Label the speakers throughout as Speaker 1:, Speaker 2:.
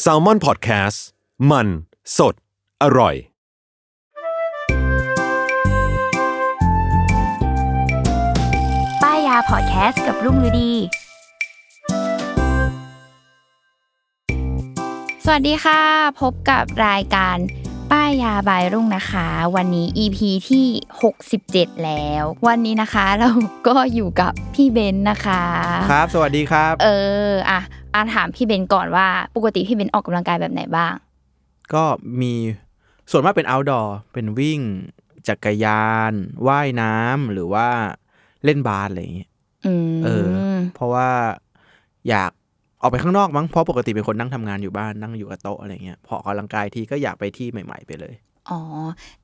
Speaker 1: แซลมอนพอดแคสต์มัน สด อร่อย
Speaker 2: ป้ายยาพอดแคสต์กับรุ่งฤดี สวัสดีค่ะ พบกับรายการป้ายยาบายรุ่งนะคะ วันนี้ EP ที่ 67 แล้ว วันนี้นะคะเราก็อยู่กับพี่เบนซ์นะคะ
Speaker 3: ครับ สวัสดีครับ
Speaker 2: เออ อะ อาถามพี่เบนซ์ก่อนว่าปกติพี่เบนซ์ออกกำลังกายแบบไหนบ้าง
Speaker 3: ก็มีส่วนมากเป็น outdoor เป็นวิ่งจักรยาน ว่ายน้ำหรือว่าเล่นบาสอะไรอย่างเงี้ย
Speaker 2: อืม
Speaker 3: เออ เพราะว่าอยากออกไปข้างนอกมั้งเพราะปกติเป็นคนนั่งทำงานอยู่บ้านนั่งอยู่กับโต๊ะอะไรเงี้ยพอออกกำลังกายทีก็อยากไปที่ใหม่ ๆ ไปเลย
Speaker 2: อ๋อ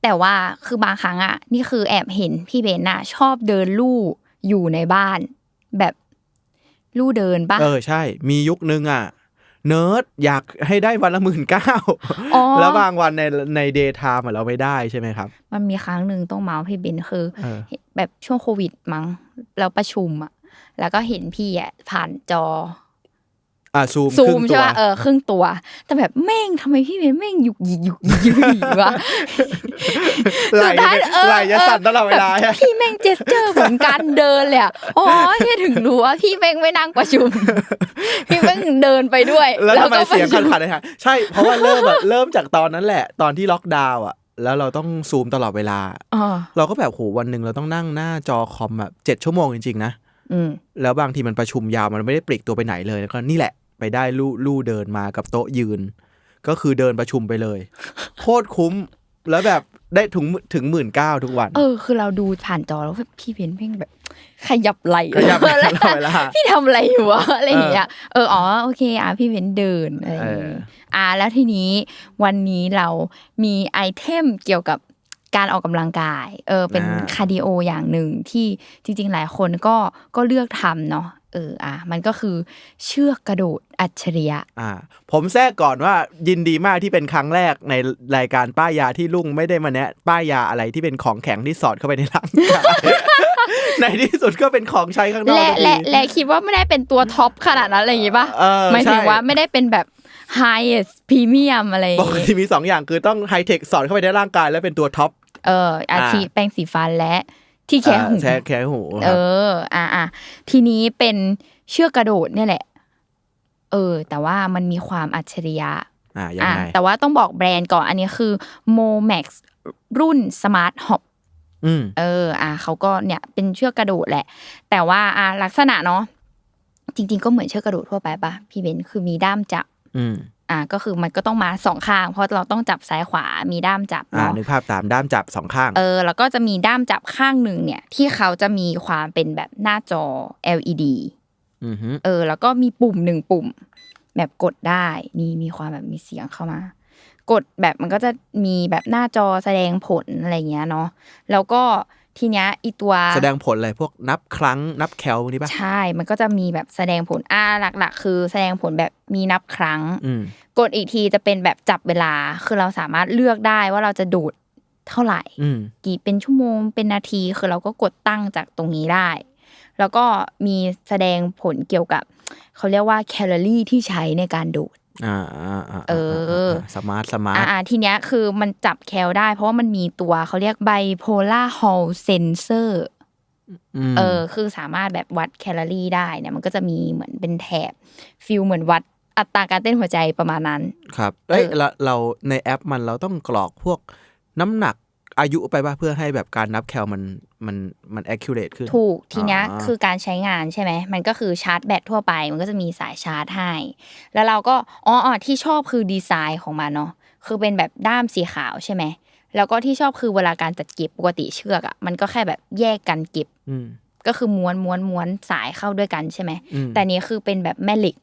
Speaker 2: แต่ว่าคือบางครั้งอะ นี่คือแอบเห็นพี่เบนซ์อะ ชอบเดินลู่อยู่ในบ้าน แบบ ลู่เดินปะ
Speaker 3: เออใช่ มียุคนึงอะเนิร์ดอยากให้ได้วันละหมื่นเก้า
Speaker 2: อ๋อ
Speaker 3: แล้วบางวันในในเดย์ไทม์เราไม่ได้ใช่ไหมครับ
Speaker 2: มันมีครั้งหนึ่งต้องเมาส์พี่เบนซ์คือ
Speaker 3: เออ
Speaker 2: แบบช่วงโควิดมั้งแล้วประชุมอะแล้วก็เห็นพี่อะผ่านจอ
Speaker 3: อะซูม
Speaker 2: ซู
Speaker 3: ครึ่
Speaker 2: ม
Speaker 3: งตั
Speaker 2: ใช่
Speaker 3: ว
Speaker 2: ป่ะเออครึ่งตัว แต่แบบแม่งทำไมพี่เบนซ์แม่งหยุกหยิกหยุกหยิกหยุกหยิกวะ
Speaker 3: ไหล
Speaker 2: สุดท้ายเออ
Speaker 3: ไหลจะสั่นตลอดเวลา
Speaker 2: แบบพี่แม่งเจสเจอร์เหมือนการเดินเลยอะอ๋อที่ถึงรู้ว่าพี่แม่งไม่นั่งประชุม พี่แม่งเดินไปด้วย
Speaker 3: แล้วทำไม
Speaker 2: ก็
Speaker 3: เสียง
Speaker 2: ประชุ
Speaker 3: ขัดๆเลยฮะใช่เพราะว่าเริ่มอะเริ่มจากตอนนั้นแหละ ตอนที่ล็อกดาวน์อะแล้วเราต้องซูมตลอดเวลา
Speaker 2: อ๋อ
Speaker 3: เราก็แบบโหวันหนึ่งเราต้องนั่งหน้าจอคอมแบบเจ็ดชั่วโมงจริงๆนะ
Speaker 2: อืม
Speaker 3: แล้วบางทีมันประชุมยาวมันไม่ได้ปลีกตัวไปไหนเลยแล้วก็นี่แหละ ไปได้ลู่ลู่เดินมากับโต๊ะยืน ก็คือเดินประชุมไปเลย โคตรคุ้มแล้วแบบได้ถึงถึงหมื่นเก้าทุกวัน
Speaker 2: เออ คือเราดูผ่านจอแล้วแบบพี่เบนซ์แม่งแบบ ขยับไหล
Speaker 3: ขยับไหล่ตลอดเวลา
Speaker 2: พี่ทำอะไรอยู่วะอะไรอย่างเงี้ยเอออ๋อโอเคอะพี่เบนซ์เดินอะไรอย่าง
Speaker 3: เอ
Speaker 2: งี้
Speaker 3: อ
Speaker 2: อะแล้วทีนี้วันนี้เรามีไอเทมเกี่ยวกับการออกกำลังกาย เออ เป็นคาร์ดิโออย่างหนึ่งที่จริง ๆ หลายคนก็ก็เลือกทำเนาะ เอออะมันก็คือเชือกกระโดดอัจฉริยะ
Speaker 3: อ่า ผมแทรกก่อนว่ายินดีมากที่เป็นครั้งแรกในรายการป้ายยาที่ลุงไม่ได้มาแนะป้ายยาอะไรที่เป็นของแข็งที่สอดเข้าไปในร่างกายในที่สุดก็เป็นของใช้ข้างนอก
Speaker 2: และ
Speaker 3: ทุกที
Speaker 2: และและคิดว่าไม่ได้เป็นตัวท็อปขนาดนั้นอะไรอย่างงี้ป่ะ
Speaker 3: เออ
Speaker 2: หมายถึง
Speaker 3: ใช่
Speaker 2: ว่าไม่ได้เป็นแบบ highest premium อะไรอย่า
Speaker 3: ป
Speaker 2: ง
Speaker 3: ก
Speaker 2: งี้
Speaker 3: ติมีสองอย่างคือต้องไฮเทคสอดเข้าไปในร่างกาย แล้วเป็นตัวท็อป
Speaker 2: เอออาทิ
Speaker 3: อ่า
Speaker 2: แปรงสีฟันและ ที่แค่หู
Speaker 3: อ่าแค่แค่หูค
Speaker 2: เอ
Speaker 3: รับ
Speaker 2: ออ่าอ่าทีนี้เป็นเชือกกระโดดเนี่ยแหละ เออ แต่ว่ามันมีความอัจฉริยะ
Speaker 3: อ่ายัง
Speaker 2: อะ
Speaker 3: ไง
Speaker 2: แต่ว่าต้องบอกแบรนด์ก่อน อันนี้คือ Momax รุ่น Smart Hop
Speaker 3: อืม
Speaker 2: เออ อะเขาก็เนี่ยเป็นเชือกกระโดดแหละ แต่ว่าอะลักษณะเนาะจริง ๆ ก็เหมือนเชือกกระโดดทั่วไปปะพี่เบนซ์คือมีด้ามจับ
Speaker 3: อืม
Speaker 2: อะก็คือมันก็ต้องมาสองข้าง เพราะเราต้องจับซ้ายขวามีด้ามจับ
Speaker 3: อ่า
Speaker 2: เนาะ
Speaker 3: นึกภาพตามด้ามจับสองข้าง
Speaker 2: เออแล้วก็จะมีด้ามจับข้างหนึ่งเนี่ย ที่เขาจะมีความเป็นแบบหน้าจอ LED
Speaker 3: อือฮึ
Speaker 2: เออ แล้วก็มีปุ่มหนึ่งปุ่ม แบบกดได้นี่มีความแบบมีเสียงเข้ามา กดแบบมันก็จะมีแบบหน้าจอแสดงผลอะไรเงี้ยเนาะแล้วก็ ทีเนี้ยอีตัว
Speaker 3: แสดงผลอะไรพวกนับครั้งนับแคลพวกนี้ปะ
Speaker 2: ใช่ มันก็จะมีแบบแสดงผลอ่าหลัก ๆ คือแสดงผลแบบมีนับครั้ง
Speaker 3: อืม
Speaker 2: กดอีกทีจะเป็นแบบจับเวลา คือเราสามารถเลือกได้ว่าเราจะโดดเท่าไหร่
Speaker 3: อืม
Speaker 2: กี่เป็นชั่วโมงเป็นนาทีคือเราก็กดตั้งจากตรงนี้ได้ แล้วก็มีแสดงผลเกี่ยวกับ เขาเรียกว่าแคลอรี่ที่ใช้ในการโดด
Speaker 3: อ่าอ่าอ่า
Speaker 2: เออ
Speaker 3: สมาร์ทสมาร์ท
Speaker 2: อ่าทีเนี้ยคือมันจับแคลได้ เพราะว่ามันมีตัวเขาเรียกไบโพล่าฮอลเซนเซอร์
Speaker 3: ม
Speaker 2: เออ คือสามารถแบบวัดแคลอรี่ได้เนี่ยมันก็จะมีเหมือนเป็นแถบฟิลเหมือนวัดอัตราการเต้นหัวใจประมาณนั้น
Speaker 3: ครับเอ้ย
Speaker 2: เออ
Speaker 3: เราเราในแอปมันเราต้องกรอกพวกน้ำหนัก อายุไปป่ะเพื่อให้แบบการนับแคลมันมันมัน accurate ขึ้น
Speaker 2: ถูกทีเนี้ย
Speaker 3: อ่า
Speaker 2: คือการใช้งานใช่ไหม มันก็คือชาร์จแบตทั่วไป มันก็จะมีสายชาร์จให้ แล้วเราก็อ๋ออ๋อที่ชอบคือดีไซน์ของมันเนาะคือเป็นแบบด้ามสีขาวใช่ไหมแล้วก็ที่ชอบคือเวลาการจัดเก็บปกติเชือกอะมันก็แค่แบบแยกกันเก็บ
Speaker 3: อืม
Speaker 2: ก็คือม้วนม้วนม้วนสายเข้าด้วยกันใช่ไหม
Speaker 3: อืม
Speaker 2: แต่นี้คือเป็นแบบแม่เหล็ก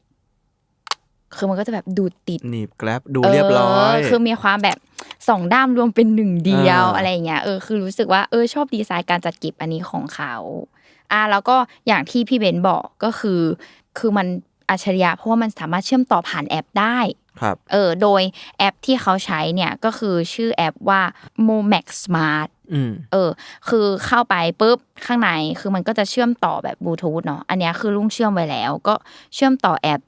Speaker 2: คือมันก็จะแบบดูดติด
Speaker 3: หนีบแกลบดูเรียบร้อย
Speaker 2: เคือมีความแบบ สองด้ามรวมเป็นหนึ่งเดียว
Speaker 3: อ่า
Speaker 2: อะไรอย่างเงี้ยเออคือรู้สึกว่าเออชอบดีไซน์การจัดเก็บอันนี้ของเขาอ่าแล้วก็อย่างที่พี่เบนบอกก็คือ คือมันอัจฉริยะเพราะว่ามันสามารถเชื่อมต่อผ่านแอปได้
Speaker 3: ครับ
Speaker 2: เออโดยแอปที่เขาใช้เนี่ยก็คือชื่อแอปว่า Momax Smart
Speaker 3: อืม
Speaker 2: เออ คือเข้าไปปุ๊บข้างในคือมันก็จะเชื่อมต่อแบบบลูทูธเนาะอันเนี้ยคือลุงเชื่อมไว้แล้ว ก็เชื่อมต่อแอป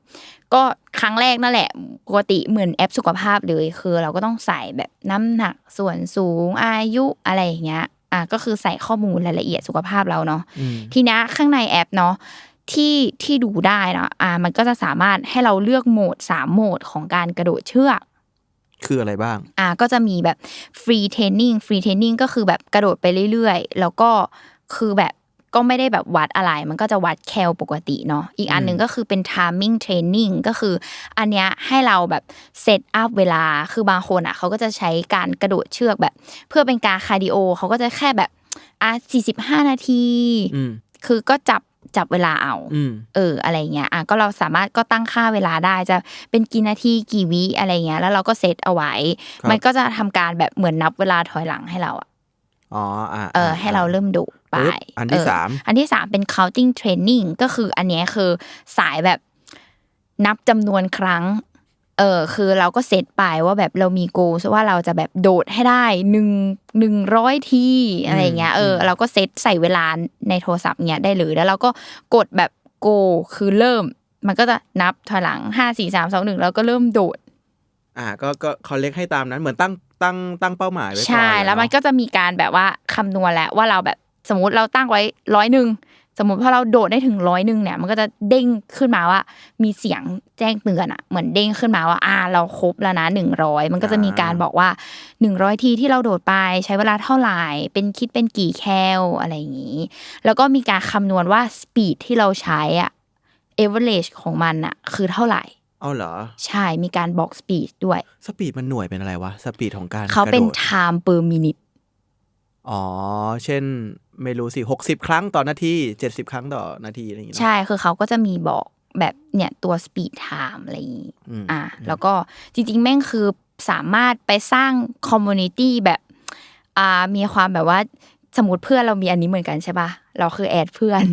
Speaker 2: ก็ครั้งแรกนั่นแหละปกติเหมือนแอปสุขภาพเลย คือเราก็ต้องใส่แบบน้ำหนักส่วนสูงอายุอะไรอย่างเงี้ย อะก็คือใส่ข้อมูลรายละเอียดสุขภาพเราเนาะ
Speaker 3: อืม
Speaker 2: ทีเนี้ยข้างในแอปเนาะที่ที่ดูได้เนาะอ่า มันก็จะสามารถให้เราเลือกโหมดสามโหมดของการกระโดดเชือก
Speaker 3: คืออะไรบ้าง
Speaker 2: อ่า ก็จะมีแบบฟรีเทรนนิ่ง ฟรีเทรนนิ่งก็คือแบบกระโดดไปเรื่อยๆ แล้วก็คือแบบ ก็ไม่ได้แบบวัดอะไร มันก็จะวัดแคลปกติเนาะอีกอันหนึ่งก็คือเป็น timing training ก็คือ อันเนี้ยให้เราแบบเซตอัพเวลาคือบางคนอะเขาก็จะใช้การกระโดดเชือกแบบ เพื่อเป็นการคาร์ดิโอเขาก็จะแค่แบบอะ45นาที
Speaker 3: อืม
Speaker 2: คือก็จับจับเวลาเอา
Speaker 3: อืม
Speaker 2: เออ อะไรเงี้ย อะก็เราสามารถก็ตั้งค่าเวลาได้จะเป็นกี่นาทีกี่วิอะไรเงี้ย แล้วเราก็เซตเอาไว้
Speaker 3: ครับ
Speaker 2: มันก็จะทำการแบบเหมือนนับเวลาถอยหลังให้เราอะ
Speaker 3: อ๋ออ่า
Speaker 2: เออ ให้เราเริ่มดู ไป
Speaker 3: ปึ๊บอันที่
Speaker 2: เสา
Speaker 3: ม
Speaker 2: อันที่สามเป็น counting training ก็คืออันเนี้ยคือสายแบบนับจำนวนครั้ง เออคือเราก็เซตไปว่าแบบเรามีโกว่าเราจะแบบโดดให้ได้หนึ่งหนึ่งร้อยทีอะไรเงี้ย เออ เราก็เซตใส่เวลาในโทรศัพท์เนี้ยได้เลยแล้วเราก็กดแบบโกคือเริ่ม มันก็จะนับถอยหลังห้าสี่สามสองหนึ่งแล้วก็เริ่มโดด
Speaker 3: อ่า ก็ก็เขาเล็กให้ตามนั้นเหมือนตั้งตั้งตั้งเป้าหมายไว้ก่อน
Speaker 2: ใช่
Speaker 3: เย
Speaker 2: แล้วมัน
Speaker 3: เาะ
Speaker 2: ก็จะมีการแบบว่าคำนวณแล้วว่าเราแบบ สมมติเราตั้งไว้ร้อยหนึ่งสมมติพอเราโดดได้ถึงร้อยหนึ่งเนี่ย มันก็จะเด้งขึ้นมาว่า มีเสียงแจ้งเตือนอะเหมือนเด้งขึ้นมาว่า อ่า เราครบแล้วนะหนึ่งร้อยมันก็จะมีการบอกว่าหนึ่งร้อยทีที่เราโดดไปใช้เวลาเท่าไหร่ เป็นคิดเป็นกี่แคลอะไรอย่างนี้ แล้วก็มีการคำนวณว่าสปีดที่เราใช้อะเอเวอเรจของมันอะคือเท่าไหร่
Speaker 3: เอาเหรอ
Speaker 2: ใช่มีการบอกสปีดด้วย
Speaker 3: สปีดมันหน่วยเป็นอะไรวะสปีดของการ
Speaker 2: เขาเป็น
Speaker 3: กระโดด
Speaker 2: time per minute
Speaker 3: อ๋อ เช่น ไม่รู้สิหกสิบครั้งต่อนาทีเจ็ดสิบครั้งต่อนาทีอะไรอย่างเงี้ย
Speaker 2: ใช่คือเขาก็จะมีบอกแบบเนี่ยตัว speed time อะไรอย่างงี้
Speaker 3: อืม
Speaker 2: อะแล้วก็จริง ๆ แม่งคือสามารถไปสร้าง community แบบอ่ามีความแบบว่าสมมติเพื่อนเรามีอันนี้เหมือนกันใช่ปะเราคือแอดเพื่อน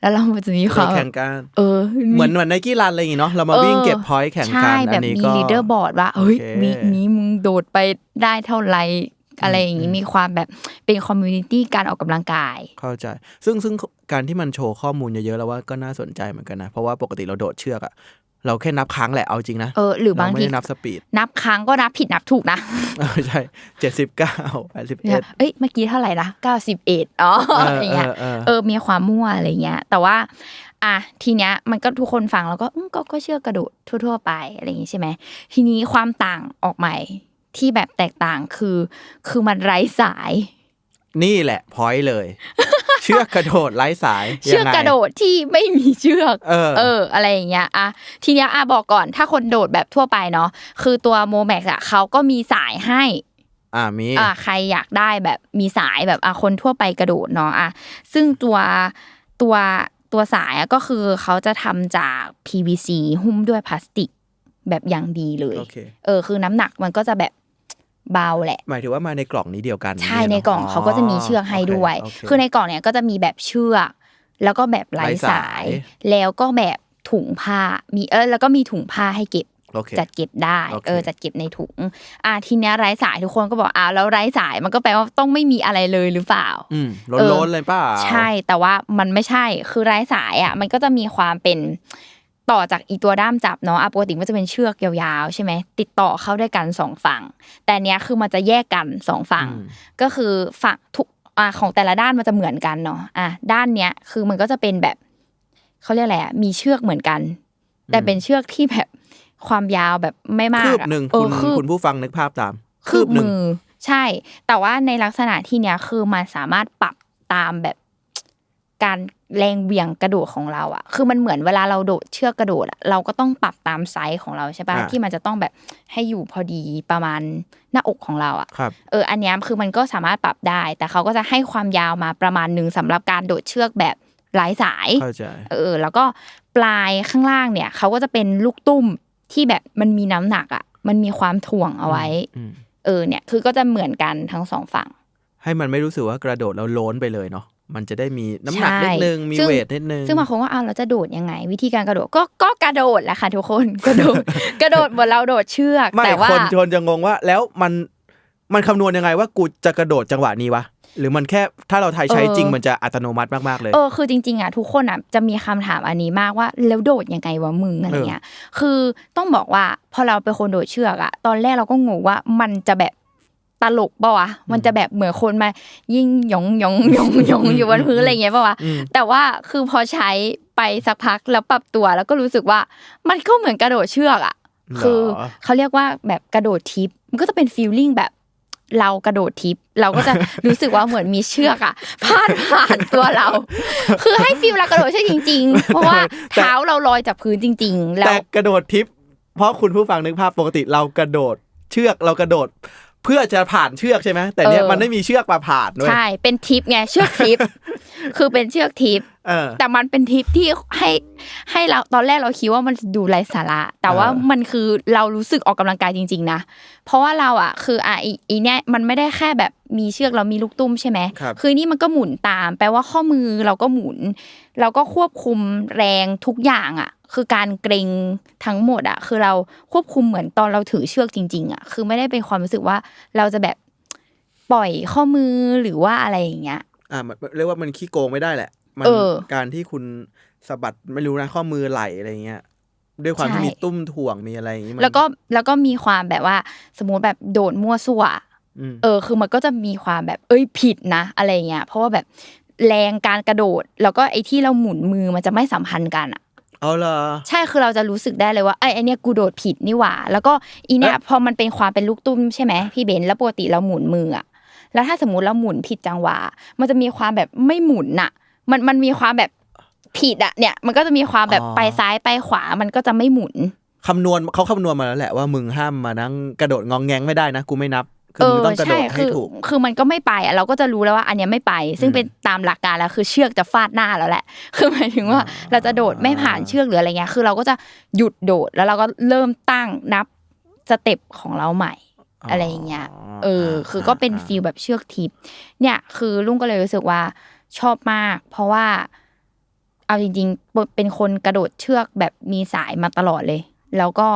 Speaker 2: แล้วเราจะมีความ
Speaker 3: แข่งกัน
Speaker 2: เออ
Speaker 3: เหมือนเหมือนในกีฬาอะไรอย่างงี้เนาะเรามาวิ่งเก็บพอยต์แข่งกัน
Speaker 2: ใช่
Speaker 3: อั
Speaker 2: แบบ
Speaker 3: นนี้
Speaker 2: มี
Speaker 3: ก็
Speaker 2: ลีดเดอร์บอร์ดว่าเฮ้ย
Speaker 3: โอเค
Speaker 2: วีคนี้มึงโดดไปได้เท่าไหร อะไรอย่างงี้มีความแบบเป็นคอมมูนิตี้การออกกำลังกาย
Speaker 3: เข้าใจ ซึ่งซึ่งการที่มันโชว์ข้อมูลเยอะๆแล้วว่าก็น่าสนใจเหมือนกันนะ เพราะว่าปกติเราโดดเชือกอะเราแค่นับครั้งแหละเอาจริงนะ
Speaker 2: เออหรือบาง
Speaker 3: เไม่
Speaker 2: ที
Speaker 3: ได้นับสปีด
Speaker 2: นับครั้งก็นับผิดนับถูกนะ
Speaker 3: เออใช่เจ็ดสิบเก้าแปดสิบ
Speaker 2: เนี่
Speaker 3: เอ็
Speaker 2: ย
Speaker 3: ด
Speaker 2: เอ้ยเมื่อกี้เท่าไหร่นะเก้าสิบเอ็ดอ๋อ
Speaker 3: เออ
Speaker 2: อะไรเงี้ย
Speaker 3: เออเออ
Speaker 2: เออมีความมั่วอะไรเงี้ย แต่ว่า อะทีเนี้ยมันก็ทุกคนฟังแล้วก็อืมก็ก็เชื่อกระโดดทั่ว ๆ ไปอะไรอย่างงี้ใช่ไหมทีนี้ความต่างออกใหม่ ที่แบบแตกต่างคือ คือมันไร้สาย
Speaker 3: นี่แหละพอยต์เลย เชือกกระโดดไร้สาย
Speaker 2: เชือก
Speaker 3: ยังไง
Speaker 2: กระโดดที่ไม่มีเชือก
Speaker 3: เออ
Speaker 2: เออ อะไรอย่างเงี้ยอะทีเนี้ยอะบอกก่อนถ้าคนโดดแบบทั่วไปเนาะคือตัวโมแม็กอะเขาก็มีสายให้
Speaker 3: อ่ามี
Speaker 2: อะใครอยากได้แบบมีสายแบบอะคนทั่วไปกระโดดเนาะอะซึ่งตัวตัวตัวสายอะก็คือเขาจะทำจาก PVC หุ้มด้วยพลาสติกแบบอย่างดีเลย
Speaker 3: โอเค
Speaker 2: เออ คือน้ำหนักมันก็จะแบบ เบาแหละ
Speaker 3: หมายถึงว่ามาในกล่องนี้เดียวกัน
Speaker 2: ใช่
Speaker 3: ย่าง
Speaker 2: ใน
Speaker 3: เงี้ย
Speaker 2: กล่อง
Speaker 3: เนาะ
Speaker 2: เขาก็จะมีเชือกให้ด้วย
Speaker 3: โเคื
Speaker 2: อในกล่องเนี้ยก็จะมีแบบเชือกแล้วก็แบบไร้
Speaker 3: ไร้สาย
Speaker 2: สาย แล้วก็แบบถุงผ้ามีเออแล้วก็มีถุงผ้าให้เก็บ
Speaker 3: โอเค
Speaker 2: จัดเก็บได้
Speaker 3: โอเค
Speaker 2: เออจัดเก็บในถุง อ่าทีเนี้ยไร้สายทุกคนก็บอกอ่าแล้วไร้สายมันก็แปลว่าต้องไม่มีอะไรเลยหรือเปล่า
Speaker 3: อืม
Speaker 2: เออ
Speaker 3: ล้นๆเลยเปล่า
Speaker 2: ใช่แต่ว่ามันไม่ใช่คือไร้สายอะมันก็จะมีความเป็น ต่อจากอีตัวด้ามจับเนาะอะปกติมันจะเป็นเชือกยาวๆใช่ไหมติดต่อเข้าด้วยกันสองฝั่ง แต่เนี้ยคือมันจะแยกกันสองฝั่ง
Speaker 3: อืม
Speaker 2: ก็คือฝั่งทุกอ่าของแต่ละด้านมันจะเหมือนกันเนาะอะด้านเนี้ยคือมันก็จะเป็นแบบเขาเรียกอะไรอะมีเชือกเหมือนกัน แต่เป็นเชือกที่แบบความยาวแบบไม่มาก
Speaker 3: คืบ
Speaker 2: อะ
Speaker 3: หนึ่ง
Speaker 2: เอ
Speaker 3: คุ
Speaker 2: อ
Speaker 3: ณ
Speaker 2: คืบ
Speaker 3: คุณผู้ฟังนึกภาพตาม
Speaker 2: คืบ
Speaker 3: หนึ่ง
Speaker 2: มือใช่ แต่ว่าในลักษณะที่เนี้ยคือมันสามารถปรับตามแบบการ แรงเหวี่ยงกระโดดของเราอะคือมันเหมือนเวลาเราโดดเชือกกระโดดอะเราก็ต้องปรับตามไซส์ของเราใช่ปะ
Speaker 3: อ่า
Speaker 2: ที่มันจะต้องแบบให้อยู่พอดีประมาณหน้าอกของเราอะ
Speaker 3: ครับ
Speaker 2: เอออันเนี้ยคือมันก็สามารถปรับได้ แต่เขาก็จะให้ความยาวมาประมาณหนึ่งสำหรับการโดดเชือกแบบไร้สาย
Speaker 3: เข้าใจ
Speaker 2: เออ แล้วก็ปลายข้างล่างเนี่ยเขาก็จะเป็นลูกตุ้มที่แบบมันมีน้ำหนักอะ มันมีความถ่วงเอาไว้
Speaker 3: อืม
Speaker 2: เออเนี่ยคือก็จะเหมือนกันทั้งสองฝั่ง
Speaker 3: ให้มันไม่รู้สึกว่ากระโดดแล้วโล้นไปเลยเนาะ มันจะได้มีน้ำหนัก
Speaker 2: ใช่
Speaker 3: นิดนึงมี
Speaker 2: ซึ่ง
Speaker 3: เวทนิดนึง
Speaker 2: ซึ่งบางคนว่าอ้าวเราจะโดดยังไง วิธีการกระโดดก็ก็กระโดดแหละค่ะทุกคนกระโดดกระโดดเหมือนเราโดดเชือก
Speaker 3: ไม่
Speaker 2: แต่ว่า
Speaker 3: คนชนจะงงว่า แล้วมันมันคำนวณยังไงว่ากูจะกระโดดจังหวะนี้วะหรือมันแค่ถ้าเราไทยใช้
Speaker 2: เออ
Speaker 3: จริงมันจะอัตโนมัติมากๆเลย
Speaker 2: เออคือจริงๆอะทุกคนอะจะมีคำถามอันนี้มากว่าแล้วโดดยังไงวะมึงอะไรเงี้ยคือต้องบอกว่าพอเราเป็นคนโดดเชือกอะตอนแรกเราก็งงว่ามันจะแบบ ตลกปะวะมันจะแบบเหมือนคนมายิ่งหยองหยองหยองหยองอยู่บนพื้นอะไรเงี้ยปะวะ
Speaker 3: อืม
Speaker 2: แต่ว่าคือพอใช้ไปสักพักแล้วปรับตัวแล้วก็รู้สึกว่า มันก็เหมือนกระโดดเชือกอะคือเขาเรียกว่าแบบกระโดดทิปมันก็จะเป็นฟีลลิ่งแบบเรากระโดดทิปเราก็จะรู้สึกว่าเหมือนมีเชือกอะพาดผ่านตัวเรา คือให้ฟีลเรากระโดดเชือกจริง ๆ เพราะว่าเท้าเราลอยจากพื้นจริงๆแล้
Speaker 3: แต่
Speaker 2: ว
Speaker 3: กระโดดทิปเพราะคุณผู้ฟังนึกภาพปกติเรากระโดดเชือกเรากระโดด เพื่อจะผ่านเชือกใช่ไหมแต่เนี้ย
Speaker 2: เออ
Speaker 3: มันไม่มีเชือกมาผ่านด้วย
Speaker 2: ใช่ เป็นทิปไงเชือกทิป คือเป็นเชือกทิป
Speaker 3: เออ
Speaker 2: แต่มันเป็นทิปที่ให้ให้เราตอนแรกเราคิดว่ามันดูไร้สาระ แต่ว่า
Speaker 3: เออ
Speaker 2: มันคือเรารู้สึกออกกำลังกายจริง ๆ นะ เพราะว่าเราอะ คืออะอีอีเนี้ยมันไม่ได้แค่แบบมีเชือกเรามีลูกตุ้มใช่ไหม
Speaker 3: ครับ
Speaker 2: คือนี่มันก็หมุนตาม แปลว่าข้อมือเราก็หมุน เราก็ควบคุมแรงทุกอย่างอะ คือการเกรงทั้งหมดอะคือเราควบคุมเหมือนตอนเราถือเชือกจริง ๆอะคือไม่ได้เป็นความรู้สึกว่าเราจะแบบปล่อยข้อมือหรือว่าอะไรอย่างเงี้ย
Speaker 3: อ่ามันเรียกว่ามันขี้โกงไม่ได้แหละ มัน
Speaker 2: เออ
Speaker 3: การที่คุณสะบัดไม่รู้นะข้อมือไหลอะไรเงี้ยด้วยความที่
Speaker 2: ใช่
Speaker 3: มีตุ้มถ่วงมีอะไรอย่างงี้มัน
Speaker 2: แล้วก็แล้วก็มีความแบบว่า สมมติแบบโดดมั่วซั่ว
Speaker 3: อืม
Speaker 2: เออ คือมันก็จะมีความแบบ เอ้ยผิดนะอะไรเงี้ยเพราะว่าแบบแรงการกระโดด แล้วก็ไอ้ที่เราหมุนมือมันจะไม่สัมพันธ์กันอะ
Speaker 3: เอาเหรอ
Speaker 2: ใช่คือเราจะรู้สึกได้เลยว่าไอ้ไอ้เนี่ยกูโดดผิดนี่หว่า แล้วก็อีเนี่ย
Speaker 3: เอ๊ะ
Speaker 2: พอมันเป็นความเป็นลูกตุ้มใช่ไหมพี่เบนซ์แล้วปกติเราหมุนมืออะแล้วถ้าสมมติเราหมุนผิดจังหวะ มันจะมีความแบบไม่หมุนน่ะ มันมันมีความแบบผิดอะเนี่ย มันก็จะมีความแบบไปซ้ายไปขวา มันก็จะไม่หมุน
Speaker 3: คำนวณเขาคำนวณมาแล้วแหละว่ามึงห้ามมานั่งกระโดดงองแงงไม่ได้นะกูไม่นับ คือมึงต้องกระโดดให้
Speaker 2: คือ
Speaker 3: ถูก
Speaker 2: คือมันก็ไม่ไปอะเราก็จะรู้แล้วว่า อันเนี้ยไม่ไป ซึ่ง
Speaker 3: อืม
Speaker 2: เป็นตามหลักการแล้วคือเชือกจะฟาดหน้าแล้วแหละ คือหมายถึงว่าเราจะโดดไม่ผ่านเชือกหรืออะไรเงี้ย คือเราก็จะหยุดโดดแล้วเราก็เริ่มตั้งนับสเต็ปของเราใหม่อะไรอย่างเงี้ย เออ คือก็เป็นฟีลแบบเชือกทิปเนี่ย คือลุงก็เลยรู้สึกว่าชอบมาก เพราะว่า เอาจริงๆ เป็นคนกระโดดเชือกแบบมีสายมาตลอดเลย แล้วก็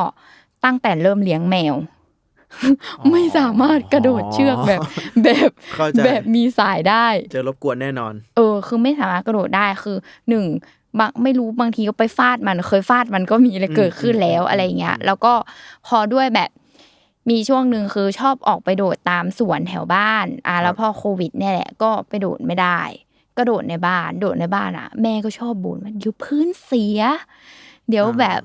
Speaker 2: ตั้งแต่เริ่มเลี้ยงแมว ไม่สามารถกระโดดเชือกแบบ แบบ
Speaker 3: เข้าใจ
Speaker 2: แบบมีสายได้
Speaker 3: เจอรบกวนแน่นอน
Speaker 2: เออ คือไม่สามารถกระโดดได้คือหนึ่งบางไม่รู้บางทีก็ไปฟาดมันเคยฟาดมันก็มีอะไรเกิดขึ้นแล้ว
Speaker 3: อืม
Speaker 2: อะไรเงี้ย
Speaker 3: อืม
Speaker 2: แล้วก็พอด้วยแบบมีช่วงหนึ่งคือชอบออกไปโดดตามสวนแถวบ้าน อะแล้วพอโควิดเนี่ยแหละก็ไปโดดไม่ได้ ก็โดดในบ้าน โดดในบ้านอะ แม่ก็ชอบบ่นว่าเดี๋ยวพื้นเสีย เดี๋ยวแบบ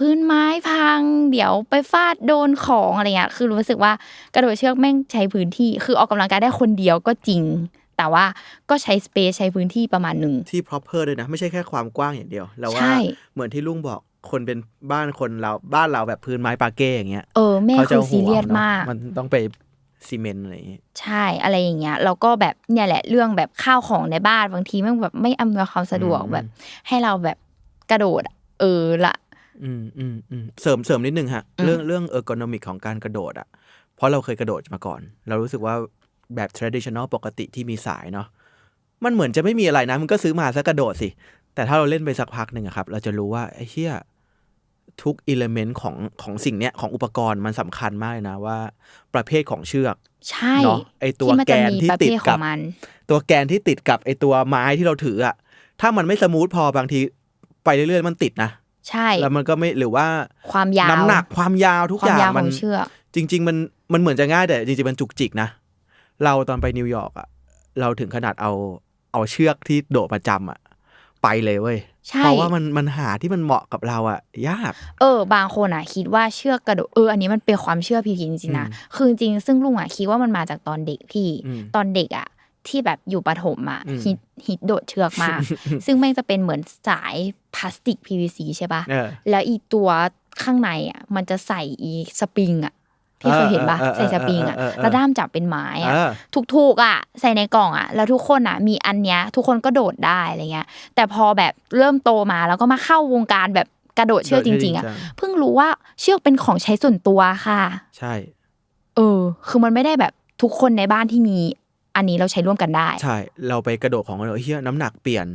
Speaker 2: พื้นไม้พัง เดี๋ยวไปฟาดโดนของอะไรเงี้ยคือรู้สึกว่ากระโดดเชือกแม่งใช้พื้นที่ คือออกกำลังกายได้คนเดียวก็จริง แต่ว่าก็ใช้สเปซใช้พื้นที่ประมาณหนึ่ง
Speaker 3: ที่ proper ด้วยนะ ไม่ใช่แค่ความกว้างอย่างเดียวแล้วว่า
Speaker 2: ใช่
Speaker 3: เหมือนที่ลุงบอกคนเป็นบ้านคนเราบ้านเราแบบพื้นไม้ปาเก้อย่างเงี้ย
Speaker 2: เออแม่
Speaker 3: เขาจะ
Speaker 2: คือ
Speaker 3: ห่
Speaker 2: ซี
Speaker 3: วง
Speaker 2: เรียส
Speaker 3: เนอะ
Speaker 2: มาก
Speaker 3: มันต้องไปซีเมนต์อะไรอย่างงี้
Speaker 2: ใช่อะไรอย่างเงี้ยแล้วก็แบบเนี่ยแหละเรื่องแบบข้าวของในบ้านบางทีแมันแบบไม่อำนวยความสะดวก
Speaker 3: อืม
Speaker 2: แบบ ให้เราแบบกระโดดอะเออละ
Speaker 3: อืมอืมอืมเสริมเสริมนิดนึงฮะ
Speaker 2: อืม
Speaker 3: เรื่องเรื่องเออร์กอนมิกของการกระโดดอะ เพราะเราเคยกระโดดมาก่อน เรารู้สึกว่าแบบ traditional ปกติที่มีสายเนาะมันเหมือนจะไม่มีอะไรนะมันก็ซื้อมาซะกระโดดสิ แต่ถ้าเราเล่นไปสักพักหนึ่งอะครับ เราจะรู้ว่าไอ้เหี้ยทุกอิเลเมนต์ของของสิ่งเนี้ยของอุปกรณ์มันสำคัญมากเลยนะว่า ประเภทของเชือก
Speaker 2: ใช่
Speaker 3: เนาะไอตัว
Speaker 2: ที่มัน
Speaker 3: แก
Speaker 2: จะ
Speaker 3: น
Speaker 2: มี
Speaker 3: ที่
Speaker 2: ประ
Speaker 3: ติ
Speaker 2: เภ
Speaker 3: ด
Speaker 2: ทข
Speaker 3: กั
Speaker 2: อบงมัน
Speaker 3: ตัวแกนที่ติดกับไอตัวไม้ที่เราถืออะถ้ามันไม่สมูทพอบางทีไปเรื่อยๆมันติดนะ
Speaker 2: ใช่
Speaker 3: แล้วมันก็ไม่หรือว่า
Speaker 2: ความยาว
Speaker 3: น้ำหนักความยาวทุก
Speaker 2: ควา
Speaker 3: อ
Speaker 2: ม
Speaker 3: ย่าง
Speaker 2: ยาวข
Speaker 3: มั
Speaker 2: อนงเชือก
Speaker 3: จริง ๆ มันมันเหมือนจะง่ายแต่จริงๆมันจุกจิกนะเราตอนไปนิวยอร์กอะเราถึงขนาดเอาเอาเชือกที่โดดประจำอะไปเลยเว้ย
Speaker 2: ใช่
Speaker 3: เพราะว่ามันมันหาที่มันเหมาะกับเราอะยาก
Speaker 2: เออ บางคนอะคิดว่าเชือกกระโดดเอออันนี้มันเป็นความเชื่อผิดๆจริงๆนะ
Speaker 3: อืม
Speaker 2: คือจริงๆซึ่งลุงอะคิดว่ามันมาจากตอนเด็กพี่
Speaker 3: อืม
Speaker 2: ตอนเด็กอะ ที่แบบอยู่ประถมอะ
Speaker 3: อืม
Speaker 2: ฮิตฮิตโดดเชือกมาก ซึ่งแม่งจะเป็นเหมือนสายพลาสติก PVC ใช่ปะ
Speaker 3: เออ
Speaker 2: แล้วอีตัวข้างในอะมันจะใส่อีสปริงอะพี่เคยเห็นปะ
Speaker 3: เออเออเออ
Speaker 2: ใส่สปริงอะ
Speaker 3: เออเออเออ
Speaker 2: แล้วด้ามจับเป็นไม้อะ
Speaker 3: เออ
Speaker 2: ถูกๆอะ ใส่ในกล่องอะ แล้วทุกคนอะ มีอันเนี้ย ทุกคนก็โดดได้อะไรเงี้ย แต่พอแบบเริ่มโตมาแล้วก็มาเข้าวงการแบบกระโดดเชือกจริง ๆอะ
Speaker 3: โดดเชือกจริงจัง
Speaker 2: เพิ่งรู้ว่าเชือกเป็นของใช้ส่วนตัวค่ะ
Speaker 3: ใช่
Speaker 2: เออ คือมันไม่ได้แบบทุกคนในบ้านที่มี อันนี้เราใช้ร่วมกันได้
Speaker 3: ใช่ เราไปกระโดดของเราเฮียน้ำหนักเปลี่ยน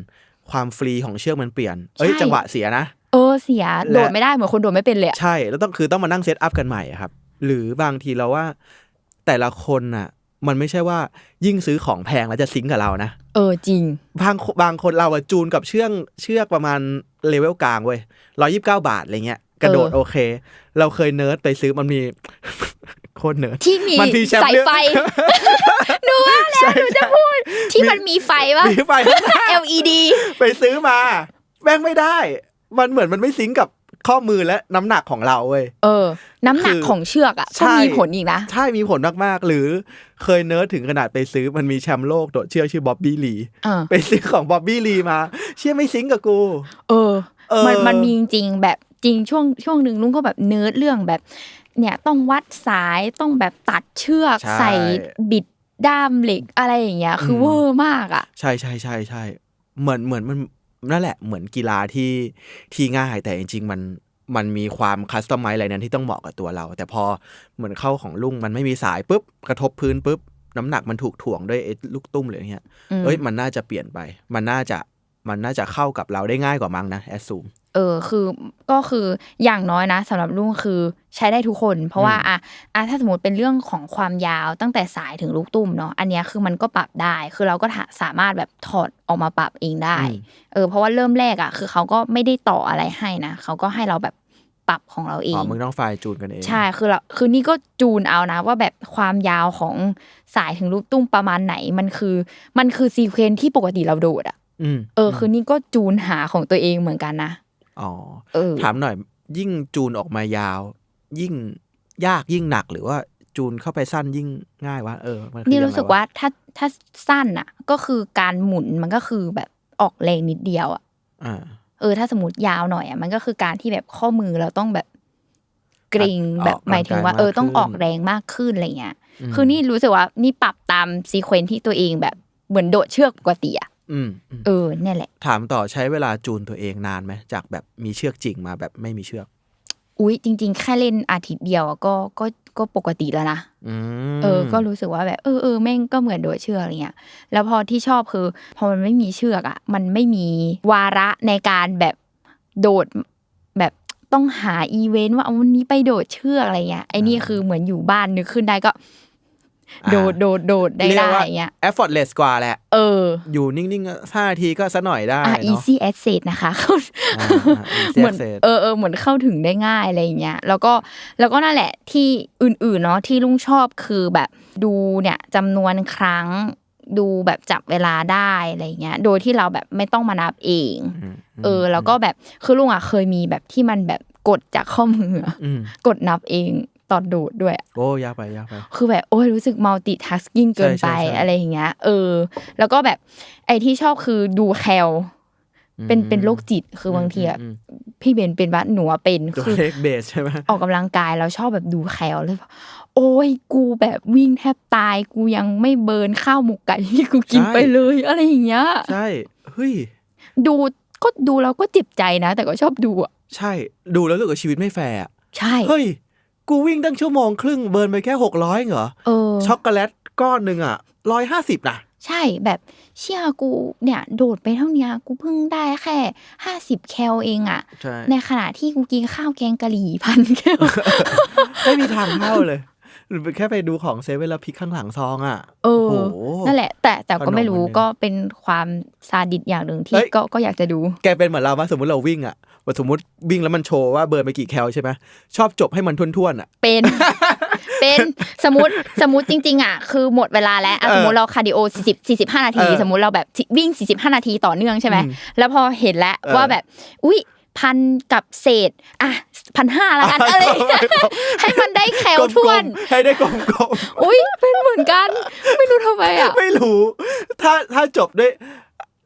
Speaker 3: ความฟรีของเชือกมันเปลี่ยน เอ้ย
Speaker 2: ใช่
Speaker 3: จังหวะเสียนะ
Speaker 2: เออเสีย
Speaker 3: และ
Speaker 2: โดดไม่ได้เหมือนคนโดดไม่เป็นเลยอะ
Speaker 3: ใช่ แล้วต้องคือต้องมานั่งเซตอัพกันใหม่อะครับ หรือบางทีเราว่า แต่ละคนน่ะ มันไม่ใช่ว่ายิ่งซื้อของแพงแล้วจะซิงก์กับเรานะ
Speaker 2: เออจริง
Speaker 3: บางบางคนเราอะจูนกับเชือกเชือกประมาณเลเวลกลางเว้ยร้อยิบเก้าบาทอะไรเงี้ย กระโดด
Speaker 2: เออ
Speaker 3: โอเค เราเคยเนิร์ดไปซื้อมันมีโคตรเนิร์ด
Speaker 2: ที่มี
Speaker 3: มันมีแชมป์
Speaker 2: สาย
Speaker 3: เรื่อง
Speaker 2: ไฟหนูว่าแล้วหนูจะพูด ที่มันมีไฟปะ
Speaker 3: มีไฟข้างหน้า
Speaker 2: LED
Speaker 3: ไปซื้อมาแม่งไม่ได้ มันเหมือนมันไม่ซิงก์กับข้อมือและน้ำหนักของเราเว้ย
Speaker 2: เออ น้ำหนัก
Speaker 3: คือ
Speaker 2: ของเชือกอะ
Speaker 3: ใช่
Speaker 2: ก็มีผลอีกนะ
Speaker 3: ใช่ มีผลมากๆ หรือเคยเนิร์ดถึงขนาดไปซื้อมันมีแชมป์โลกโดดเชือกชื่อบ๊อบบี้ลี
Speaker 2: เออ
Speaker 3: ไปซื้อของบ๊อบบี้ลีมา เชื่อไม่ซิงก์กับกู
Speaker 2: เออ
Speaker 3: เออ
Speaker 2: มันมันมีจริงๆแบบ จริงช่วงช่วงหนึ่งลุงก็แบบเนิร์ดเรื่องแบบ เนี่ยต้องวัดสายต้องแบบตัดเชือก
Speaker 3: ใช่
Speaker 2: ใส่บิดด้ามเหล็กอะไรอย่างเงี้ย คือ
Speaker 3: ม
Speaker 2: เวอร์มากอะ
Speaker 3: ใช่ใช่ใช่ใช่เหมือนเหมือนมันนั่นแหละเหมือนกีฬาที่ที่ง่ายแต่จริง ๆ มันมันมีความคัสตอมไมซ์อะไรนั้นที่ต้องเหมาะกับตัวเรา แต่พอเหมือนเข้าของลุงมันไม่มีสายปุ๊บ กระทบพื้นปุ๊บ น้ำหนักมันถูกถ่วงด้วยไอ้ลูกตุ้มเลยเงี้ย
Speaker 2: อืม
Speaker 3: เอ้ยมันน่าจะเปลี่ยนไป มันน่าจะ มันน่าจะเข้ากับเราได้ง่ายกว่ามั้งนะแอดซูม
Speaker 2: เออคือก็คืออย่างน้อยนะสำหรับลุงคือใช้ได้ทุกคน เพราะว่า
Speaker 3: อืม
Speaker 2: อะอะถ้าสมมติเป็นเรื่องของความยาวตั้งแต่สายถึงลูกตุ้มเนาะอันเนี้ยคือมันก็ปรับได้ คือเราก็ถาสามารถแบบถอดออกมาปรับเองได้เออเพราะว่าเริ่มแรกอะคือเขาก็ไม่ได้ต่ออะไรให้นะเขาก็ให้เราแบบปรับของเราเอ
Speaker 3: อ๋องมึงต้องไฟล์จูนกันเอง
Speaker 2: ใช่คือเราคือนี่ก็จูนเอานะ ว่าแบบความยาวของสายถึงลูกตุ้มประมาณไหนมันคือ มันคือซีเควนซ์ที่ปกติเราโดดอะ
Speaker 3: อืม
Speaker 2: เออ คือนี่ก็จูนหาของตัวเองเหมือนกันนะ
Speaker 3: อ๋อ
Speaker 2: เออ
Speaker 3: ถามหน่อย ยิ่งจูนออกมายาว ยิ่งยากยิ่งหนักหรือว่าจูนเข้าไปสั้นยิ่งง่ายวะเออมันคือ
Speaker 2: นี่
Speaker 3: ยังไง
Speaker 2: รู้สึกว่าถ้าถ้าสั้นอะ ก็คือการหมุนมันก็คือแบบออกแรงนิดเดียวอะ
Speaker 3: อ่า
Speaker 2: เออ ถ้าสมมติยาวหน่อยอะมันก็คือการที่แบบข้อมือเราต้องแบบเกรง
Speaker 3: ออก
Speaker 2: แบบหมายถึงว่า
Speaker 3: กำลังกาย
Speaker 2: เออต้อง
Speaker 3: มากขึ้น
Speaker 2: ออกแรงมากขึ้นอะไรเงี้ย
Speaker 3: ม
Speaker 2: คือนี่รู้สึกว่านี่ปรับตามซีเควนซ์ที่ตัวเองแบบเหมือนโดดเชือกปกติอะ
Speaker 3: อืมอืม
Speaker 2: เออเนี่ยแหละ
Speaker 3: ถามต่อใช้เวลาจูนตัวเองนานไหมจากแบบมีเชือกจริงมาแบบไม่มีเชือก
Speaker 2: อุ๊ยจริง ๆ แค่เล่นอาทิตย์เดียวอะก็ก็ก็ปกติแล้วนะ
Speaker 3: อืม
Speaker 2: เออ ก็รู้สึกว่าแบบเออเออแม่งก็เหมือนโดดเชือกอะไรเงี้ย แล้วพอที่ชอบคือพอมันไม่มีเชือกอะ มันไม่มีวาระในการแบบโดดแบบต้องหาอีเวนต์ว่าเอาวันนี้ไปโดดเชือกอะไรเงี้ยไอ้นี่คือเหมือนอยู่บ้านนึกขึ้นได้ก็ โดดโดดโดดได้
Speaker 3: เรีย
Speaker 2: ได้
Speaker 3: กว่า
Speaker 2: เงี้ย
Speaker 3: effortless กว่าแหละ
Speaker 2: เออ
Speaker 3: อยู่นิ่งๆห้านาทีก็สักหน่อยได้
Speaker 2: อะ
Speaker 3: เนาะ
Speaker 2: easy access นะคะ
Speaker 3: อ่า easy
Speaker 2: เหมือน
Speaker 3: access
Speaker 2: เออเออเหมือนเข้าถึงได้ง่ายอะไรอย่างเงี้ย แล้วก็แล้วก็นั่นแหละที่อื่นๆเนาะที่ลุงชอบคือแบบดูเนี่ยจำนวนครั้งดูแบบจับเวลาได้อะไรเงี้ย โดยที่เราแบบไม่ต้องมานับเอง
Speaker 3: ม
Speaker 2: เออ แล้วก็แบบคือลุงอะเคยมีแบบที่มันแบบกดจากข้อมืออะ
Speaker 3: อืม
Speaker 2: กดนับเอง ตอนโดดด้วยอะ
Speaker 3: โอ้ยากไปยากไป
Speaker 2: คือแบบโอ้ยรู้สึก multitasking เกินไป
Speaker 3: ใช่ใช่ใช่
Speaker 2: อะไรอย่างเงี้ย เออ แล้วก็แบบไอ้ที่ชอบคือดูแคลเป็นเป็นโรคจิตคือบางทีอะ
Speaker 3: อืม
Speaker 2: พี่เบนเป็นว่าหนูอะเป็น
Speaker 3: ตัว
Speaker 2: คือ
Speaker 3: เลขเบสใช่ไหม
Speaker 2: ออกกำลังกายแล้วชอบแบบดูแคลเลยแบบโอ้ยกูแบบวิ่งแทบตายกูยังไม่เบิร์นข้าวหมกไก่ที่กูกินไปเลยอะไรอย่างเงี้ย
Speaker 3: ใช่เฮ้ย
Speaker 2: ดูก็ดูแล้วก็เจ็บใจนะ แต่ก็ชอบดูอะ
Speaker 3: ใช่ ดูแล้วรู้สึกว่าชีวิตไม่แฟร์อะ
Speaker 2: ใช่
Speaker 3: เฮ้ย กูวิ่งตั้งชั่วโมงครึ่งเบิร์นไปแค่หกร้อยเหรอ
Speaker 2: เออ
Speaker 3: ช็อกโกแลตก้อนหนึ่งอะร้อยห้าสิบนะ
Speaker 2: ใช่แบบเชี่ยกูเนี่ยโดดไปเท่าเนี้ยกูเพิ่งได้แค่ห้าสิบแคลเองอะ
Speaker 3: ใช่
Speaker 2: ในขณะที่กูกินข้าวแกงกะหรี่พันแคล
Speaker 3: ไม่มีทางเข้าเลย หรือแค่ไปดูของเซเว่นแล้วพลิกข้างหลังซองอะ
Speaker 2: เออ
Speaker 3: โอ้โห
Speaker 2: นั่นแหละ แต่แต่
Speaker 3: ข
Speaker 2: ก็
Speaker 3: นม
Speaker 2: ไม่รู้
Speaker 3: อันหนึ่ง
Speaker 2: ก็เป็นความซาดิสอย่างหนึ่ง
Speaker 3: เฮ้
Speaker 2: ที่
Speaker 3: ย
Speaker 2: ก็ก็อยากจะดู
Speaker 3: แกเป็นเหมือนเราปะสมมติเราวิ่งอะว่าสมมติวิ่งแล้วมันโชว์ว่าเบิร์นไปกี่แคลใช่ไหมชอบจบให้มันทุ่นๆอะ
Speaker 2: เป็น เป็นสมมติสมมติจริง ๆ อะ คือหมดเวลาแล้วอะ
Speaker 3: เออ
Speaker 2: สมมติเราคาร์ดิโอ40 45นาที
Speaker 3: เออ
Speaker 2: สมมติเราแบบวิ่ง45นาทีต่อเนื่องใช่ไหม
Speaker 3: อืม
Speaker 2: แล้วพอเห็นแล้ว
Speaker 3: เออ
Speaker 2: ว่าแบบ อุ้ย พันกับเศษอะพันห้าแล้วกันอะไรอย่างเงี้ยให้มันได้แคล
Speaker 3: กล
Speaker 2: ท้วน
Speaker 3: มๆให้ได้กลม
Speaker 2: อุ้ยเป็นเหมือนกัน ไม่รู้ทำไมอะ
Speaker 3: ๆไม่รู้ ถ้าถ้าจบด้วย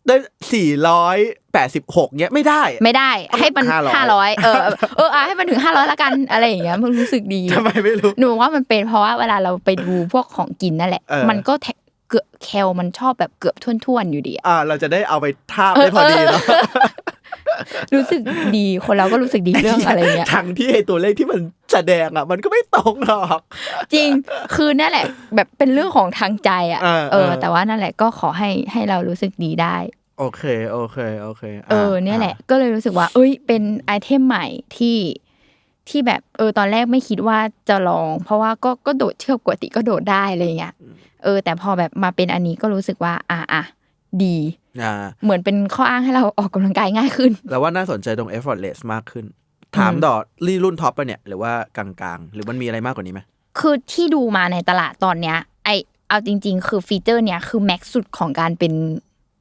Speaker 3: ได้สี่ร้อยแปดสิบหกเนี้ยไม่ได้
Speaker 2: ไม่ได้ ให้มัน
Speaker 3: 500
Speaker 2: ห้าร้อยเออเอออะให้มันถึงห้าร้อยแล้วกันอะไรอย่างเงี้ยมันรู้สึกดี
Speaker 3: ทำไมไม่รู้
Speaker 2: หนูว่ามันเป็นเพราะว่าเวลาเราไปดูพวกของกินนั่นแหละ
Speaker 3: เออ
Speaker 2: มันก็แทเกือบแคลมันชอบแบบเกือบท่วนๆอยู่ดีอะ
Speaker 3: อ่าเราจะได้เอาไปทาบได้พอดีเนาะ
Speaker 2: รู้สึกดีคนเราก็รู้สึกดีเรื่องอะไรเงี้ย
Speaker 3: ทั้งที่ไอตัวเลขที่มันแสดงอะ มันก็ไม่ตรงหรอก
Speaker 2: จริงคือนั่นแหละ แบบเป็นเรื่องของทางใจอะ
Speaker 3: เออ
Speaker 2: เออ
Speaker 3: เออ
Speaker 2: แต่ว่านั่นแหละก็ขอให้ให้เรารู้สึกดีได้
Speaker 3: โอเค โอเค โอเค
Speaker 2: เออ เนี่ยแหละ ก็เลยรู้สึกว่า เอ้ย เป็นไอเทมใหม่ที่ที่แบบ เออ ตอนแรกไม่คิดว่าจะลอง เพราะว่าก็ก็โดดเชือกปกติก็โดดได้อะไรเงี้ย เออ แต่พอแบบมาเป็นอันนี้ก็รู้สึกว่า อะอะ ดี
Speaker 3: อ่า
Speaker 2: เหมือนเป็นข้ออ้างให้เราออกกำลังกายง่ายขึ้น
Speaker 3: เราว่าน่าสนใจตรง effortless มากขึ้น ถาม
Speaker 2: อืม
Speaker 3: ดอรีรุ่นท็อปปะเนี่ย หรือว่ากลางๆ หรือมันมีอะไรมากกว่านี้ไหม
Speaker 2: คือที่ดูมาในตลาดตอนเนี้ย ไอเอาจริง ๆ คือฟีเจอร์เนี้ยคือแม็กซ์สุดของการเป็น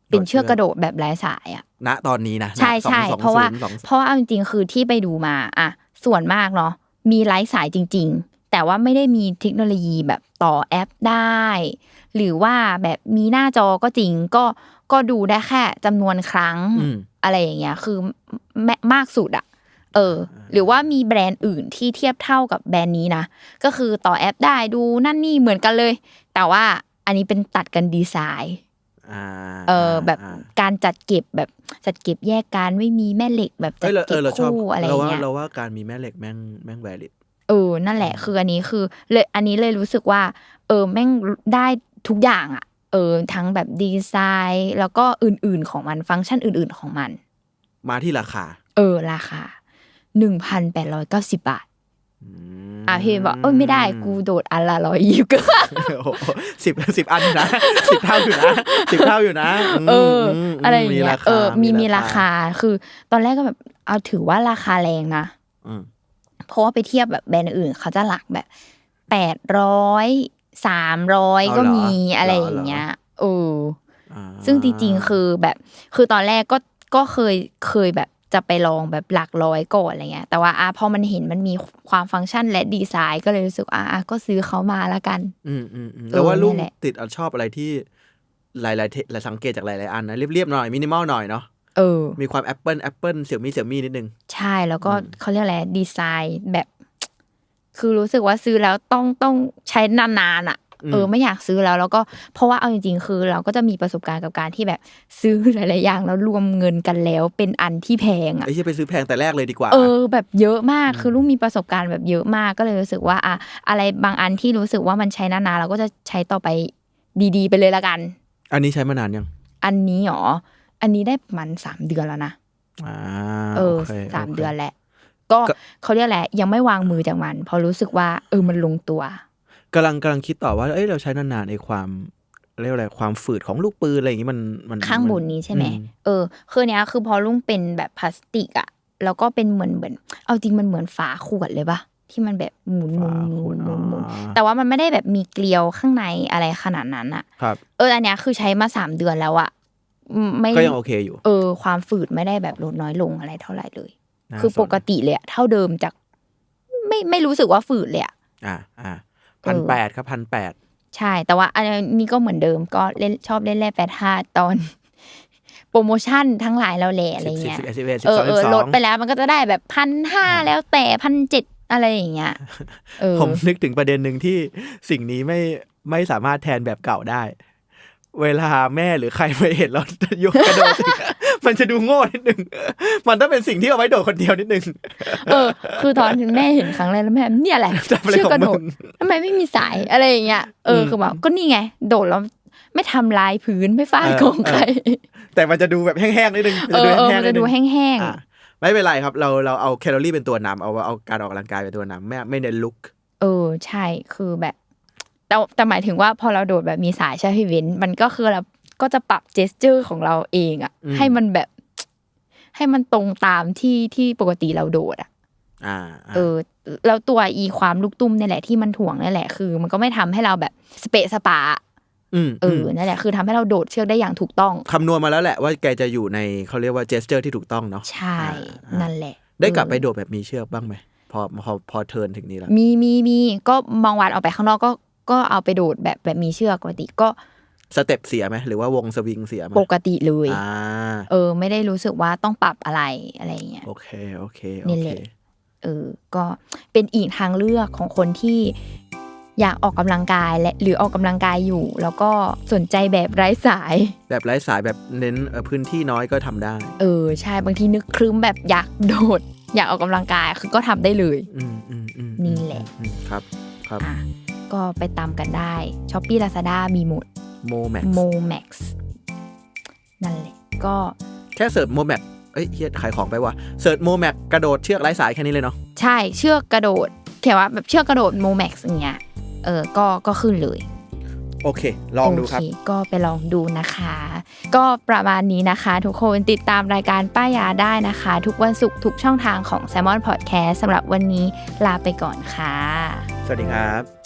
Speaker 2: เป็นเชือกกระโดดแบบไร้สายอะ
Speaker 3: ณตอนนี้นะ
Speaker 2: ใช่ใช่
Speaker 3: สอง
Speaker 2: เพราะว่า
Speaker 3: สองสอง
Speaker 2: เพราะว่าเอาจริงๆคือที่ไปดูมาอะส่วนมากเนาะมีไร้สายจริง ๆ แต่ว่าไม่ได้มีเทคโนโลยีแบบต่อแอปได้ หรือว่าแบบมีหน้าจอก็จริงก็ก็ดูได้แค่จำนวนครั้ง
Speaker 3: อืม
Speaker 2: อะไรอย่างเงี้ย คือแมมากสุดอะเออ หรือว่ามีแบรนด์อื่นที่เทียบเท่ากับแบรนด์นี้นะก็คือต่อแอปได้ดูนั่นนี่เหมือนกันเลย แต่ว่าอันนี้เป็นตัดกันดีไซน์
Speaker 3: อ่า
Speaker 2: เออแบบาการจัดเก็บแบบจัดเก็บแยกกันไม่มีแม่เหล็กแบบ
Speaker 3: เอ้
Speaker 2: จัด
Speaker 3: ยเราเอ
Speaker 2: เก็
Speaker 3: อบเราชอบ
Speaker 2: คู่อะไรอ
Speaker 3: เรา
Speaker 2: ย่าง
Speaker 3: ว่า
Speaker 2: เงี้ย
Speaker 3: เราว่าการมีแม่เหล็กแม่งแม่ง valid
Speaker 2: เออนั่นแหละคืออันนี้คือเลยอันนี้เลยรู้สึกว่า เออแม่งได้ ทุกอย่างอะเออทั้งแบบดีไซน์ แล้วก็อื่นๆของมันฟังก์ชันอื่นๆของมัน
Speaker 3: มาที่ราคา
Speaker 2: เออ ราคาหนึ่งพันแปดร้อยเก้าสิบบาท
Speaker 3: ม
Speaker 2: อะพี่บอกเอ้ยไม่ได้กูโดดอันละร้อยยี่สิบก็
Speaker 3: โอ้โหสิบสิบอันอยู่นะสิบเท่าอยู่นะสิบเท่าอยู่นะม
Speaker 2: เออ
Speaker 3: ม
Speaker 2: อะไรอย่างเงี้ย
Speaker 3: ค
Speaker 2: เออ มีมีราคาคือ ตอนแรกก็แบบเอาถือว่าราคาแรงนะ
Speaker 3: อืม
Speaker 2: เพราะว่าไปเทียบแบบแบรนด์อื่นเขาจะหลักแบบแปดร้อย สามร้อยก็มีอะไรอย่างเงี้ยเออ
Speaker 3: อ่า
Speaker 2: ซึ่งจริงๆคือแบบ คือตอนแรกก็ก็เคยเคยแบบจะไปลองแบบหลักร้อยก่อนอะไรเงี้ย แต่ว่าอะพอมันเห็นมันมีความฟังก์ชันและดีไซน์ก็เลยรู้สึกอะอะก็ซื้อเขามาละกัน
Speaker 3: อืมอืมอืม
Speaker 2: เออ
Speaker 3: แล้วว่าลุง
Speaker 2: นั่นแหละ
Speaker 3: ติดชอบอะไรที่หลายๆเทหลายสังเกตจากหลายๆอันนะเรียบๆหน่อยมินิมอลหน่อยเนาะ
Speaker 2: เออ
Speaker 3: มีความแอปเปิลแอปเปิลเสี่ยมี่เสี่ยมี่นิดนึง
Speaker 2: ใช่แล้วก็เขาเรียกอะไรดีไซน์แบบ คือรู้สึกว่าซื้อแล้วต้องต้องใช้นานๆอะ
Speaker 3: อืม
Speaker 2: เออไม่อยากซื้อแล้วแล้วก็เพราะว่าเอาจริงๆ คือ เราก็จะมีประสบการณ์กับการที่แบบซื้อหลายๆอย่างแล้วรวมเงินกันแล้วเป็นอันที่แพงอะ
Speaker 3: ไอ้ที่ไปซื้อแพงแต่แรกเลยดีกว่า
Speaker 2: เออ แบบเยอะมากคือลูกมีประสบการณ์แบบเยอะมากก็เลยรู้สึกว่าอะอะไรบางอันที่รู้สึกว่ามันใช้นานๆเราก็จะใช้ต่อไปดีๆ ไปเลยละกัน
Speaker 3: อันนี้ใช้มานานยัง
Speaker 2: อันนี้หรออันนี้ได้ประมันสามเดือนแล้วนะ
Speaker 3: อ่า
Speaker 2: เออ
Speaker 3: โค
Speaker 2: สาม
Speaker 3: โค
Speaker 2: เดือนแหละ ก็
Speaker 3: ก็
Speaker 2: เขาเรียกแหละไรยังไม่วางมือจากมันเพราะรู้สึกว่าเออมันลงตัว
Speaker 3: กำลังกำลังคิดต่อว่าเอ้ยเราใช้นานๆในความเรียกอะไรความฝืดของลูกปืนอะไรอย่างงี้มันมัน
Speaker 2: ข้างบนนี้ใช่ไหม
Speaker 3: อื
Speaker 2: เออคือเนี้ยคือพอลุงเป็นแบบพลาสติกอะแล้วก็เป็นเหมือนเหมือน เอาจริงมันเหมือนฝาขวดเลยปะที่มันแบบหมุนหมุนหมุนหมุนหมุน
Speaker 3: อ่า
Speaker 2: แต่ว่ามันไม่ได้แบบมีเกลียวข้างในอะไรขนาดนั้นอะ
Speaker 3: ครับ
Speaker 2: เอออันเนี้ยคือใช้มาสามเดือนแล้วอะอืมไม่
Speaker 3: ก็ยังโอเคอยู่
Speaker 2: เออ ความฝืดไม่ได้แบบลดน้อยลงอะไรเท่าไหร่เลย
Speaker 3: น่า
Speaker 2: คือ
Speaker 3: สน
Speaker 2: ปกติเลยอะเท่าเดิมจาก ไม่ไม่รู้สึกว่าฝืดเลยอะ
Speaker 3: อ่าอ่าพันแปดครับพันแปด
Speaker 2: ใช่ แต่ว่าอันนี้ก็เหมือนเดิมก็เล่นชอบเล่นแร่แปดห้าตอนโปรโมชั่นทั้งหลายแล้วแหละอะไร
Speaker 3: สิบสิบ
Speaker 2: เงี้ย
Speaker 3: สิบเอ็ดสิบเอ็ดสิบ
Speaker 2: เอ
Speaker 3: ส
Speaker 2: อ
Speaker 3: อง
Speaker 2: เอ
Speaker 3: สิ
Speaker 2: อบ
Speaker 3: ส
Speaker 2: ล
Speaker 3: อ
Speaker 2: ด
Speaker 3: ง
Speaker 2: ไปแล้วมันก็จะได้แบบพันห้าแล้วแต่พันเจ็ดอะไรอย่างเงี้ยเออ
Speaker 3: ผมนึกถึงประเด็นหนึ่งที่สิ่งนี้ไม่ไม่สามารถแทนแบบเก่าได้ เวลาแม่หรือใครมาเห็นเรายกกระโดด มันจะดูโง่นิดนึง มันต้องเป็นสิ่งที่เอาไว้โดดคนเดียวนิดนึง
Speaker 2: เออ คือตอนแม่เห็นครั้งแรกแล้วแม่เนี่ยแหละ
Speaker 3: ทำอะไร
Speaker 2: เชือก
Speaker 3: ของ
Speaker 2: กระโด
Speaker 3: มึ
Speaker 2: ด
Speaker 3: ง
Speaker 2: ทำไมไม่มีสายอะไรอย่างเงี้ย เออ
Speaker 3: อืม
Speaker 2: คือแบบก็นี่ไง โดดแล้วไม่ทำลายพื้นไม่ฟาด
Speaker 3: เออ
Speaker 2: ของใคร
Speaker 3: แต่มันจะดูแบบแห้งๆนิดนึง
Speaker 2: เออเออมัน
Speaker 3: นิ
Speaker 2: จะ
Speaker 3: นึ
Speaker 2: ดู
Speaker 3: ง
Speaker 2: แห้ง
Speaker 3: อะไม่เป็นไรครับ เราเราเอาแคลอรี่เป็นตัวนำเอาเอาการออกกำลังกายเป็นตัวนำไม่ไม่เน้นลุก
Speaker 2: ๆเออ ใช่ คือแบบแต่แต่หมายถึงว่าพอเราโดดแบบมีสายใช่ไหมพี่เว้นมันก็คือเรา ก็จะปรับเจสเจอร์ของเราเองอะ
Speaker 3: อืม
Speaker 2: ให้มันแบบ ให้มันตรงตามที่ที่ปกติเราโดดอะ
Speaker 3: อ่าอ่า
Speaker 2: เออ แล้วตัวอีความลูกตุ้มเนี่ยแหละที่มันถ่วงนี่แหละคือ มันก็ไม่ทำให้เราแบบสเปะสปา
Speaker 3: อืม
Speaker 2: เออนั่นแหละคือทำให้เราโดดเชือกได้อย่างถูกต้อง
Speaker 3: คำนวณมาแล้วแหละว่าแกจะอยู่ในเขาเรียกว่าเจสเจอร์ที่ถูกต้องเนาะ
Speaker 2: ใช่
Speaker 3: อ่าอ่า
Speaker 2: นั่นแหละ
Speaker 3: ได้กลับไป
Speaker 2: เออ
Speaker 3: โดดแบบมีเชือกบ้างไหมพอพอพอเทิร์นถึงนี้แล้ว
Speaker 2: มีมีมีก็บางวันออกไปข้างนอกก็ก็เอาไปโดดแบบแบบมีเชือกปกติก็
Speaker 3: สเต็ปเสียไหมหรือว่าวงสวิงเสียไหม
Speaker 2: ปกติเลย
Speaker 3: อ่า
Speaker 2: เออ ไม่ได้รู้สึกว่าต้องปรับอะไรอะไรอย่างเงี้ย
Speaker 3: โอเคโอเค
Speaker 2: นี่
Speaker 3: โอ
Speaker 2: แห
Speaker 3: เค
Speaker 2: ละเออก็เป็นอีกทางเลือกของคนที่อยากออกกำลังกายและหรือออกกำลังกายอยู่ แล้วก็สนใจแบบไร้สาย
Speaker 3: แบบไร้สายแบบเน้นเอ่อพื้นที่น้อยก็ทำได้
Speaker 2: เออใช่บางทีนึกครึ้มแบบอยากโดด อยากออกกำลังกายคือก็ทำได้เลย
Speaker 3: อืมอืมอืม
Speaker 2: นี่แหละ
Speaker 3: อืมครับครับ
Speaker 2: อะก็ไปตามกันได้ช้อปปี้ลาซาด้ามีหมด
Speaker 3: โมแม็ก
Speaker 2: โมแม็กซ์นั่นแหละ ก็
Speaker 3: แค่เสิร์ฟโมแม็กเอ้ยเฮียขายของไปว่ะเสิร์ชโมแม็กกระโดดเชือกไร้สายแค่นี้เลยเนาะ
Speaker 2: ใช่เชือกกระโดดเขียนว่าแบบเชือกกระโดดโมแม็กซ์อย่างเงี้ยเออก็ก็ขึ้นเลย
Speaker 3: โอเค ลองดูครับ
Speaker 2: โอเก็ไปลองดูนะคะ ก็ประมาณนี้นะคะ ทุกคนติดตามรายการป้ายาได้นะคะ ทุกวันศุกร์ทุกช่องทางของ s ซ l m o n Podcast สำหรับวันนี้ลาไปก่อนค่ะ
Speaker 3: สวัสดีครับ